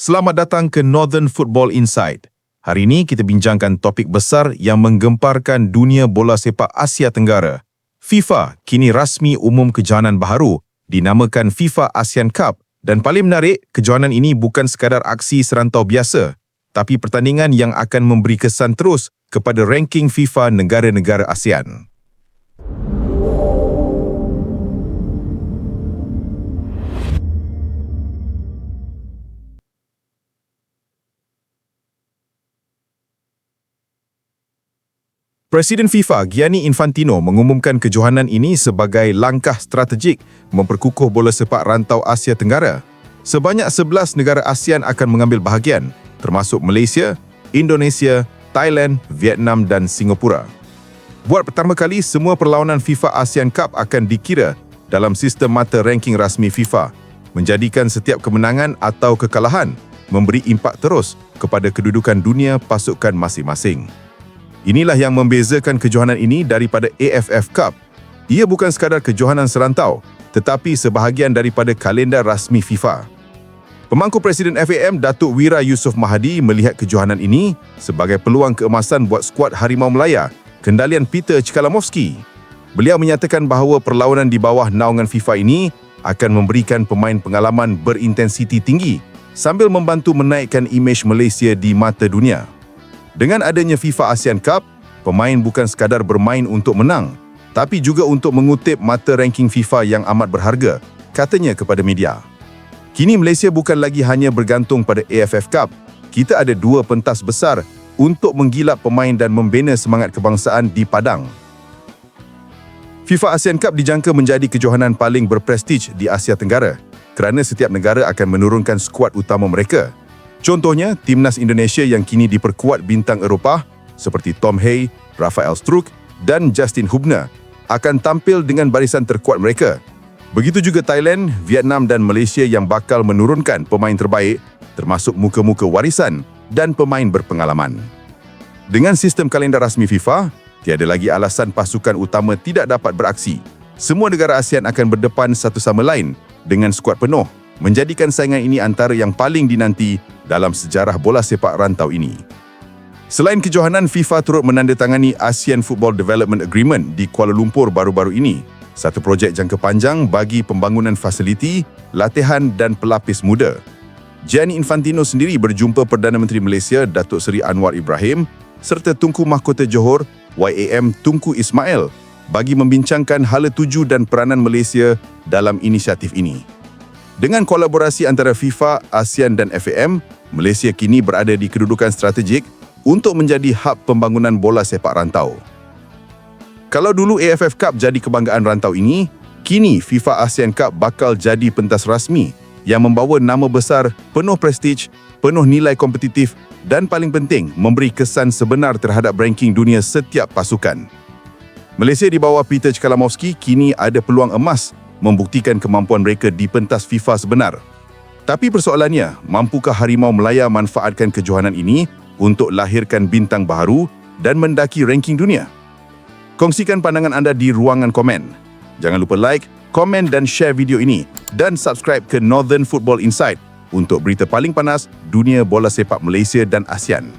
Selamat datang ke Northern Football Insight. Hari ini kita bincangkan topik besar yang menggemparkan dunia bola sepak Asia Tenggara. FIFA kini rasmi umum kejohanan baharu dinamakan FIFA ASEAN Cup dan paling menarik, kejohanan ini bukan sekadar aksi serantau biasa, tapi pertandingan yang akan memberi kesan terus kepada ranking FIFA negara-negara ASEAN. Presiden FIFA Gianni Infantino mengumumkan kejohanan ini sebagai langkah strategik memperkukuh bola sepak rantau Asia Tenggara. Sebanyak 11 negara ASEAN akan mengambil bahagian, termasuk Malaysia, Indonesia, Thailand, Vietnam dan Singapura. Buat pertama kali, semua perlawanan FIFA ASEAN Cup akan dikira dalam sistem mata ranking rasmi FIFA, menjadikan setiap kemenangan atau kekalahan memberi impak terus kepada kedudukan dunia pasukan masing-masing. Inilah yang membezakan kejohanan ini daripada AFF Cup. Ia bukan sekadar kejohanan serantau, tetapi sebahagian daripada kalender rasmi FIFA. Pemangku Presiden FAM Datuk Wira Yusof Mahadi melihat kejohanan ini sebagai peluang keemasan buat skuad Harimau Melaya, kendalian Peter Chkalamovski. Beliau menyatakan bahawa perlawanan di bawah naungan FIFA ini akan memberikan pemain pengalaman berintensiti tinggi sambil membantu menaikkan imej Malaysia di mata dunia. Dengan adanya FIFA ASEAN Cup, pemain bukan sekadar bermain untuk menang, tapi juga untuk mengutip mata ranking FIFA yang amat berharga, katanya kepada media. Kini Malaysia bukan lagi hanya bergantung pada AFF Cup. Kita ada dua pentas besar untuk menggilap pemain dan membina semangat kebangsaan di padang. FIFA ASEAN Cup dijangka menjadi kejohanan paling berprestij di Asia Tenggara kerana setiap negara akan menurunkan skuad utama mereka Contohnya, timnas Indonesia yang kini diperkuat bintang Eropah seperti Tom Hay, Rafael Struk dan Justin Hubner akan tampil dengan barisan terkuat mereka. Begitu juga Thailand, Vietnam dan Malaysia yang bakal menurunkan pemain terbaik termasuk muka-muka warisan dan pemain berpengalaman. Dengan sistem kalender rasmi FIFA, tiada lagi alasan pasukan utama tidak dapat beraksi. Semua negara ASEAN akan berdepan satu sama lain dengan skuad penuh menjadikan saingan ini antara yang paling dinanti dalam sejarah bola sepak rantau ini. Selain kejohanan, FIFA turut menandatangani ASEAN Football Development Agreement di Kuala Lumpur baru-baru ini, satu projek jangka panjang bagi pembangunan fasiliti, latihan dan pelapis muda. Gianni Infantino sendiri berjumpa Perdana Menteri Malaysia Datuk Seri Anwar Ibrahim serta Tunku Mahkota Johor YAM Tunku Ismail bagi membincangkan hala tuju dan peranan Malaysia dalam inisiatif ini. Dengan kolaborasi antara FIFA, ASEAN dan FAM, Malaysia kini berada di kedudukan strategik untuk menjadi hub pembangunan bola sepak rantau. Kalau dulu AFF Cup jadi kebanggaan rantau ini, kini FIFA ASEAN Cup bakal jadi pentas rasmi yang membawa nama besar, penuh prestij, penuh nilai kompetitif dan paling penting memberi kesan sebenar terhadap ranking dunia setiap pasukan. Malaysia di bawah Peter Chkalamovski kini ada peluang emas membuktikan kemampuan mereka di pentas FIFA sebenar. Tapi persoalannya, mampukah Harimau Melaya manfaatkan kejohanan ini untuk lahirkan bintang baharu dan mendaki ranking dunia? Kongsikan pandangan anda di ruangan komen. Jangan lupa like, komen dan share video ini dan subscribe ke Northern Football Insight untuk berita paling panas dunia bola sepak Malaysia dan ASEAN.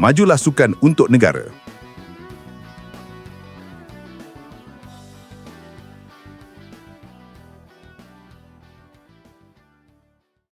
Majulah sukan untuk negara.